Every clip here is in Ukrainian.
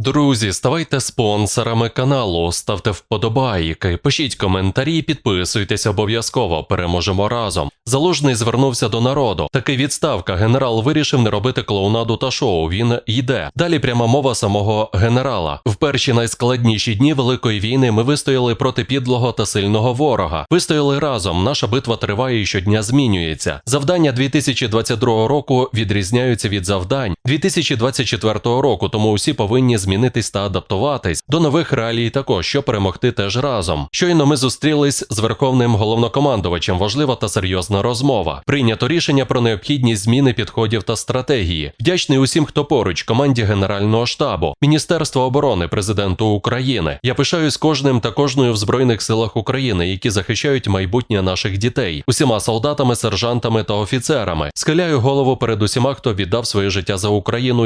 Друзі, ставайте спонсорами каналу, ставте вподобайки, пишіть коментарі, підписуйтесь обов'язково. Переможемо разом. Залужний звернувся до народу. Таки відставка. Генерал вирішив не робити клоунаду та шоу. Він йде. Далі пряма мова самого генерала. В перші найскладніші дні великої війни ми вистояли проти підлого та сильного ворога. Вистояли разом. Наша битва триває і щодня змінюється. Завдання 2022 року відрізняються від завдань 2024 року, тому усі повинні змінитись та адаптуватись до нових реалій також, щоб перемогти теж разом. Щойно ми зустрілись з верховним головнокомандувачем. Важлива та серйозна розмова. Прийнято рішення про необхідність зміни підходів та стратегії. Вдячний усім, хто поруч, команді Генерального штабу, Міністерства оборони, президенту України. Я пишаюсь кожним та кожною в збройних силах України, які захищають майбутнє наших дітей, усіма солдатами, сержантами та офіцерами. Схиляю голову перед усіма, хто віддав своє життя за Україну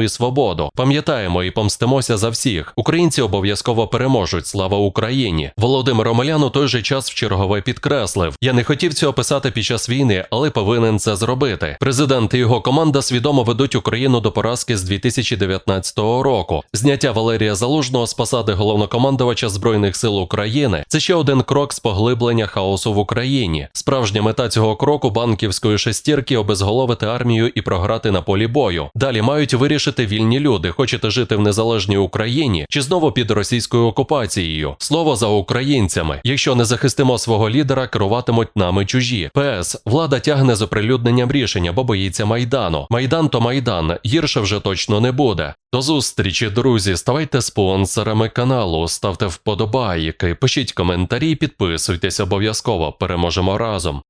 і свободу. Пам'ятаємо і помстимося за всіх. Українці обов'язково переможуть. Слава Україні! Володимир Омелян у той же час в чергове підкреслив: я не хотів цього писати під час війни, але повинен це зробити. Президент і його команда свідомо ведуть Україну до поразки з 2019 року. Зняття Валерія Залужного з посади головнокомандувача збройних сил України це ще один крок з поглиблення хаосу в Україні. Справжня мета цього кроку банківської шестірки обезголовити армію і програти на полі бою. Далі мають вирішити вільні люди: хочете жити в незалежній Україні чи знову під російською окупацією. Слово за українцями. Якщо не захистимо свого лідера, керуватимуть нами чужі. ПС влада тягне з оприлюдненням рішення, бо боїться майдану. Майдан то майдан. Гірше вже точно не буде. До зустрічі, друзі. Ставайте спонсорами каналу, ставте вподобайки, пишіть коментарі, підписуйтесь обов'язково. Переможемо разом.